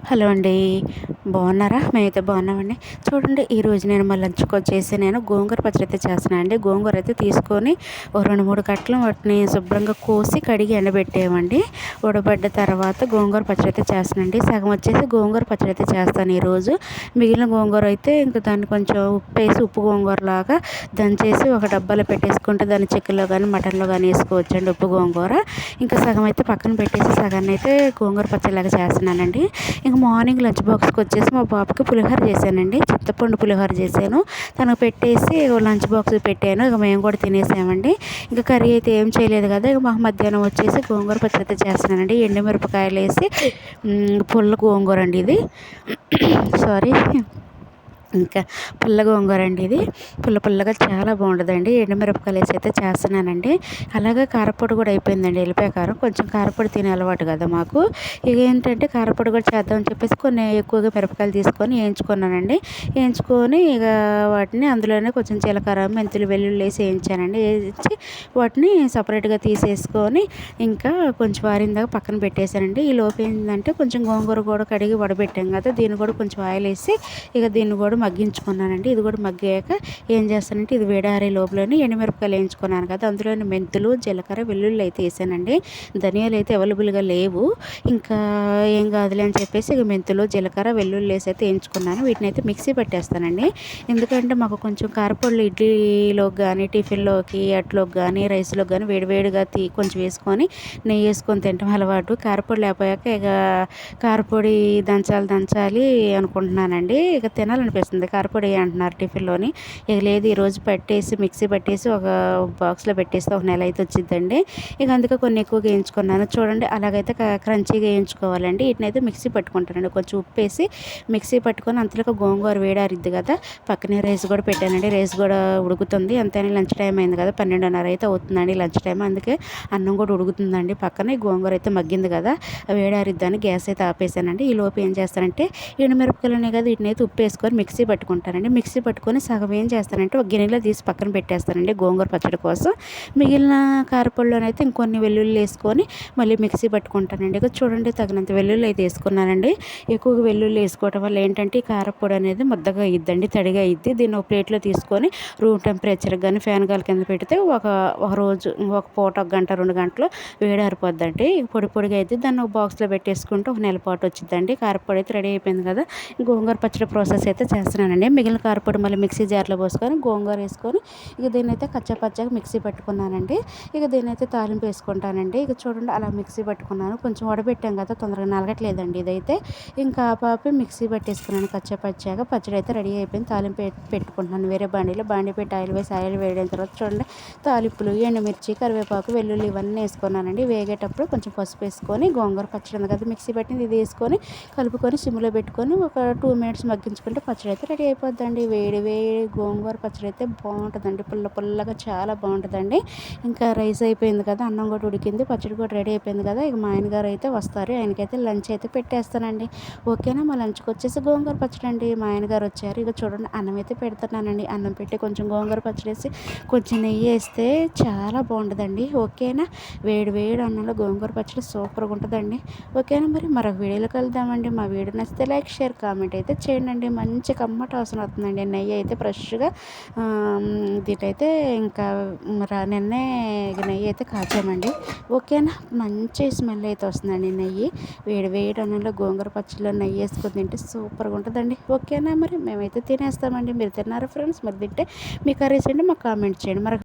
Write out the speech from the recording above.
Hello అండి. బాగున్నారా? మేమైతే బాగున్నామండి. చూడండి ఈరోజు నేను మా లంచ్కి వచ్చేసి నేను గోంగూర పచ్చడి అయితే చేస్తున్నాను అండి. గోంగూర అయితే తీసుకొని ఒక రెండు మూడు కట్టలు వాటిని శుభ్రంగా కోసి కడిగి ఎండబెట్టేయమండి ఉడబడ్డ తర్వాత గోంగూర పచ్చడి అయితే చేస్తానండి సగం వచ్చేసి గోంగూర పచ్చడి అయితే చేస్తాను ఈరోజు. మిగిలిన గోంగూర అయితే ఇంకా దాన్ని కొంచెం ఉప్పు వేసి ఉప్పు గోంగూర లాగా దంచేసి ఒక డబ్బాలో పెట్టేసుకుంటే దాన్ని చికెన్లో కానీ మటన్లో కానీ వేసుకోవచ్చండి ఉప్పు గోంగూర. ఇంకా సగం అయితే పక్కన పెట్టేసి సగాన్ని అయితే గోంగూర పచ్చడిలాగా చేస్తున్నానండి. ఇంక మార్నింగ్ లంచ్ బాక్స్కి వచ్చేసి మా బాబుకి పులిహోర చేశానండి. చింతపండు పులిహోర చేశాను. తనకు పెట్టేసి లంచ్ బాక్స్ పెట్టాను. ఇక మేము కూడా తినేసామండి. ఇంకా కర్రీ అయితే ఏం చేయలేదు కదా ఇక మాకు మధ్యాహ్నం వచ్చేసి గోంగూర పచ్చడి చేస్తున్నానండి. ఎండుమిరపకాయలు వేసి పుల్ల గోంగూర అండి ఇది. సారీ ఇంకా పుల్ల గోంగూర అండి ఇది. పుల్ల పుల్లగా చాలా బాగుంటుందండి. ఎండుమిరపకాయలు వేసి అయితే చేస్తున్నానండి. అలాగే కారపొడి కూడా అయిపోయిందండి వెళ్ళిపోయే కారం. కొంచెం కారపొడి తినే అలవాటు కదా మాకు. ఇక ఏంటంటే కారపొడి కూడా చేద్దామని చెప్పేసి కొన్ని ఎక్కువగా మిరపకాయలు తీసుకొని వేయించుకున్నానండి. వేయించుకొని ఇక వాటిని అందులోనే కొంచెం జీలకర్ర మెంతులు వెల్లుల్లి వేసి వేయించానండి. వేయించి వాటిని సపరేట్గా తీసేసుకొని ఇంకా కొంచెం వారిందాక పక్కన పెట్టేశానండి. ఈ లోపు ఏంటంటే కొంచెం గోంగూర కూడా కడిగి వడబెట్టాం కదా దీన్ని కూడా కొంచెం ఆయిల్ వేసి ఇక దీన్ని కూడా మగ్గించుకున్నానండి. ఇది కూడా మగ్గాక ఏం చేస్తానంటే ఇది వేడారే లోపలని ఎండుమిరపకాయలు వేయించుకున్నాను కదా అందులోని మెంతులు జీలకర్ర వెల్లుల్లి అయితే వేసానండి. ధనియాలు అయితే అవైలబుల్గా లేవు. ఇంకా ఏం కాదులే అని చెప్పేసి ఇక మెంతులు జీలకర్ర వెల్లుల్లి వేసి అయితే వేయించుకున్నాను. వీటిని అయితే మిక్సీ పెట్టేస్తానండి. ఎందుకంటే మాకు కొంచెం కారపళ్ళు ఇడ్లీలోకి కానీ టిఫిన్లోకి అట్లోకి కానీ రైస్లోకి కానీ వేడివేడిగా తీ కొంచెం వేసుకొని నెయ్యి వేసుకొని తింటాం అలవాటు. కారపొడి లేకపోయాక ఇక కారపొడి దంచాలి దంచాలి అనుకుంటున్నానండి. ఇక తినాలనిపిస్తుంది. వస్తుంది. కారపొడి అంటున్నారు టిఫిన్లోని. ఇక లేదు ఈరోజు పెట్టేసి మిక్సీ పట్టేసి ఒక బాక్స్లో పెట్టేస్తే ఒక నెల అయితే వచ్చిందండి ఇక అందుకే కొన్ని ఎక్కువగా వేయించుకున్నాను. చూడండి అలాగైతే క్రంచీగా వేయించుకోవాలండి. వీటినైతే మిక్సీ పట్టుకుంటానండి. కొంచెం ఉప్పు వేసి మిక్సీ పట్టుకొని అంతలో గోంగూర వేడారిద్ది కదా పక్కనే రైస్ కూడా పెట్టానండి. రైస్ కూడా ఉడుకుతుంది. అంతేనే లంచ్ టైం అయింది కదా పన్నెండున్నర అయితే అవుతుందండి లంచ్ టైం. అందుకే అన్నం కూడా ఉడుకుతుందండి పక్కనే. గోంగూర అయితే మగ్గింది కదా వేడారిద్దని గ్యాస్ అయితే ఆపేసానండి. ఈ లోపు ఏం చేస్తానంటే ఎండుమిరపకాయలు ఉన్నాయి కదా వీటిని అయితే ఉప్పు వేసుకొని మిక్సీ మిక్సీ పట్టుకుంటానండి మిక్సీ పట్టుకొని సగం ఏం చేస్తానంటే ఒక గిన్నెలో తీసి పక్కన పెట్టేస్తానండి గోంగూర పచ్చడి కోసం. మిగిలిన కారపొడిలోనైతే ఇంకొన్ని వెల్లుల్లి వేసుకొని మళ్ళీ మిక్సీ పట్టుకుంటానండి. ఇక చూడండి తగినంత వెల్లుల్లి అయితే వేసుకున్నానండి. ఎక్కువగా వెల్లుల్లి వేసుకోవడం వల్ల ఏంటంటే ఈ కారపొడి అనేది ముద్దగా అయ్యిద్దండి తడిగా అయ్యిద్ది దీన్ని ఒక ప్లేట్లో తీసుకొని రూమ్ టెంపరేచర్ కానీ ఫ్యాన్ గాలి కింద పెడితే ఒక ఒక రోజు ఒక పూట ఒక గంట రెండు గంటలు వేడారిపోద్దండి పొడి పొడిగా అయితే దాన్ని ఒక బాక్స్లో పెట్టేసుకుంటే ఒక నెల పాటు వచ్చిందండి కారపొడి అయితే రెడీ అయిపోయింది కదా. గోంగూర పచ్చడి ప్రాసెస్ అయితే చేస్తాను. చేస్తున్నానండి. మిగిలిన కారపొడి మళ్ళీ మిక్సీ జార్లో పోసుకొని గోంగూర వేసుకొని ఇక దీన్నైతే అయితే కచ్చపచ్చగా మిక్సీ పెట్టుకున్నానండి. ఇక దీన్నైతే అయితే తాలింపు వేసుకుంటానండి. ఇక చూడండి అలా మిక్సీ పెట్టుకున్నాను. కొంచెం వడబెట్టాం కదా తొందరగా నలగట్లేదండి ఇదైతే. ఇంకా పాపి మిక్సీ పెట్టేసుకున్నాను కచ్చపచ్చగా. పచ్చడి అయితే రెడీ అయిపోయింది. తాలింపు పెట్టుకుంటున్నాను వేరే బాండీలో. బాండీ పెట్టి ఆయిల్ వేసి ఆయిల్ వేయడం తర్వాత చూడండి తాలింపులు ఎండుమిర్చి కరివేపాకు వెల్లుల్లి ఇవన్నీ వేసుకున్నానండి. వేగేటప్పుడు కొంచెం పసుపు వేసుకొని గోంగూర పచ్చడి ఉంది కదా మిక్సీ పెట్టింది ఇది వేసుకొని కలుపుకొని సిమ్లో పెట్టుకొని ఒక టూ మినిట్స్ మగ్గించుకుంటే పచ్చడి అయితే రెడీ అయిపోద్దండి. వేడి వేడి గోంగూర పచ్చడి అయితే బాగుంటుందండి. పుల్ల పుల్లగా చాలా బాగుంటుందండి. ఇంకా రైస్ అయిపోయింది కదా అన్నం కూడా ఉడికింది పచ్చడి కూడా రెడీ అయిపోయింది కదా ఇక మా ఆయనగారు అయితే వస్తారు. ఆయనకైతే లంచ్ అయితే పెట్టేస్తానండి. ఓకేనా? మా లంచ్కి వచ్చేసి గోంగూర పచ్చడి అండి. మా ఆయనగారు వచ్చారు. ఇక చూడండి అన్నం అయితే పెడుతున్నానండి. అన్నం పెట్టి కొంచెం గోంగూర పచ్చడి వేసి కొంచెం నెయ్యి వేస్తే చాలా బాగుంటుందండి. ఓకేనా? వేడి వేడి అన్నంలో గోంగూర పచ్చడి సూపర్గా ఉంటుందండి. ఓకేనా మరి? మరొక వీడియోలోకి వెళ్దామండి మా వీడియో నచ్చితే లైక్ షేర్ కామెంట్ అయితే చేయండి. మంచి కమ్మట వాసన వస్తుందండి. నెయ్యి అయితే ఫ్రెష్గా దీటైతే ఇంకా నిన్నే నెయ్యి అయితే కాచామండి. ఓకేనా? మంచి స్మెల్ అయితే వస్తుందండి నెయ్యి. వేడి వేడి అన్నంలో గోంగూర పచ్చడిలో నెయ్యి వేసుకొని తింటే సూపర్గా ఉంటుందండి. ఓకేనా మరి? మేమైతే తినేస్తామండి. మీరు తిన్నారా ఫ్రెండ్స్? మరి తింటే మీ కర్రీస్ అండి మాకు కామెంట్ చేయండి. మరి